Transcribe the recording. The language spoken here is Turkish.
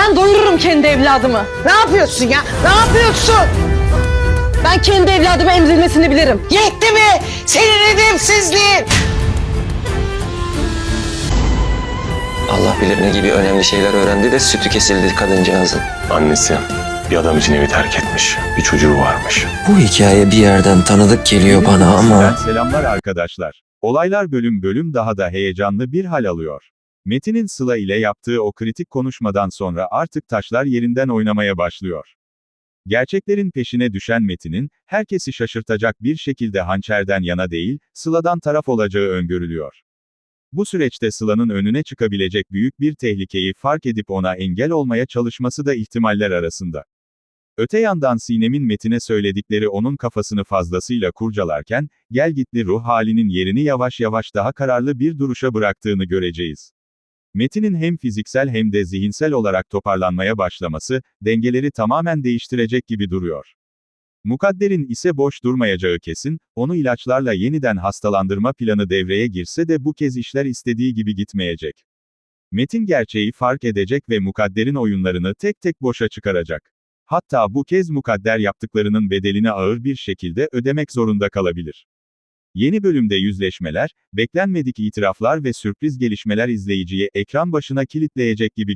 Ben doyururum kendi evladımı. Ne yapıyorsun ya? Ne yapıyorsun? Ben kendi evladımı emzirmesini bilirim. Yetti mi? Senin edepsizliğin. Allah bilir ne gibi önemli şeyler öğrendi de sütü kesildi kadıncağızın. Annesi bir adam için evi terk etmiş. Bir çocuğu varmış. Bu hikaye bir yerden tanıdık geliyor bana ama... Selamlar arkadaşlar. Olaylar bölüm bölüm daha da heyecanlı bir hal alıyor. Metin'in Sıla ile yaptığı o kritik konuşmadan sonra artık taşlar yerinden oynamaya başlıyor. Gerçeklerin peşine düşen Metin'in, herkesi şaşırtacak bir şekilde hançerden yana değil, Sıla'dan taraf olacağı öngörülüyor. Bu süreçte Sıla'nın önüne çıkabilecek büyük bir tehlikeyi fark edip ona engel olmaya çalışması da ihtimaller arasında. Öte yandan Sinem'in Metin'e söyledikleri onun kafasını fazlasıyla kurcalarken, gelgitli ruh halinin yerini yavaş yavaş daha kararlı bir duruşa bıraktığını göreceğiz. Metin'in hem fiziksel hem de zihinsel olarak toparlanmaya başlaması, dengeleri tamamen değiştirecek gibi duruyor. Mukadder'in ise boş durmayacağı kesin, onu ilaçlarla yeniden hastalandırma planı devreye girse de bu kez işler istediği gibi gitmeyecek. Metin gerçeği fark edecek ve Mukadder'in oyunlarını tek tek boşa çıkaracak. Hatta bu kez Mukadder yaptıklarının bedelini ağır bir şekilde ödemek zorunda kalabilir. Yeni bölümde yüzleşmeler, beklenmedik itiraflar ve sürpriz gelişmeler izleyiciyi ekran başına kilitleyecek gibi